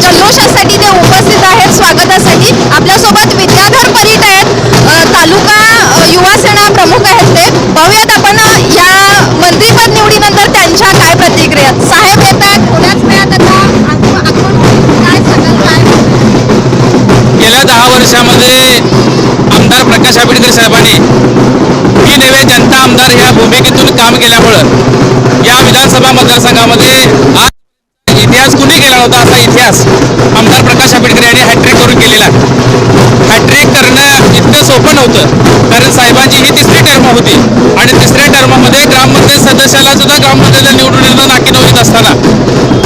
जल्लोषासाठी ते उपस्थित आहेत स्वागतासाठी. आपल्यासोबत विद्याधर परीट आहेत तालुका युवा सेना प्रमुख आहेत ते. पाहूयात आपण या मंत्रीपद निवडीनंतर त्यांच्या काय प्रतिक्रिया साहेब येत आहेत पुण्यात मिळत आता काय गेल्या दहा वर्षामध्ये आमदार प्रकाश आंबेडकर साहेबांनी मी नव्हे जनता आमदार ह्या भूमिकेतून काम केल्यामुळं या विधानसभा मतदारसंघामध्ये आज इतिहास कुणी केला होता असा इतिहास? आमदार प्रकाश आंबेडकर यांनी हॅट्रिक करून केलेला. आहे हॅट्रिक करणं इतकं सोपं नव्हतं. कारण साहेबांची ही तिसरी टर्म होती. आणि तिसऱ्या टर्मामध्ये ग्रामपंचायत सदस्याला सुद्धा ग्रामपंचायत निवडून येणं नाकी नववीत असताना.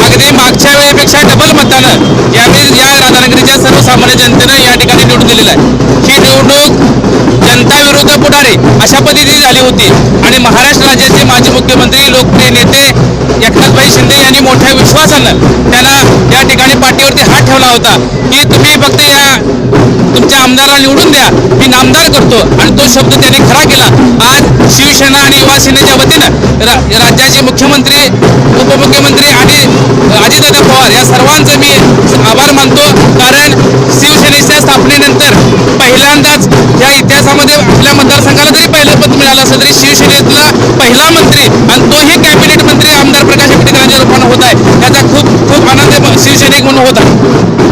अगदी मागच्या वेळेपेक्षा डबल मतानं यावेळी या राधानगरीच्या सर्वसामान्य जनतेनं या ठिकाणी निवडून दिलेलं आहे. ही निवडणूक जनता विरुद्ध पुढारी अशा पद्धतीने झाली होती. आणि महाराष्ट्र राज्याचे माजी मुख्यमंत्री लोकप्रिय नेते एकनाथभाई शिंदे यांनी मोठ्या त्याला त्यांना या ठिकाणी पाठीवरती हात ठेवला होता. की तुम्ही फक्त या तुमच्या आमदाराला निवडून द्या. मी नामदार करतो. आणि तो शब्द त्यांनी खरा केला. आज शिवसेना आणि युवा सेनेच्या वतीनं रा- राज्याचे मुख्यमंत्री उपमुख्यमंत्री आणि अजितदादा पवार या सर्वांचं मी आभार मानतो. कारण शिवसेनेच्या स्थापनेनंतर पहिल्यांदाच या इतिहासामध्ये आपल्या मतदारसंघाला जरी पहिलं पद मिळालं असलं तरी शिवसेनेतला पहिला मंत्री आणि तोही कॅबिनेट मंत्री आमदार प्रकाश आंबेडकरांच्या रूपानं होत आहे. त्याचा 物語。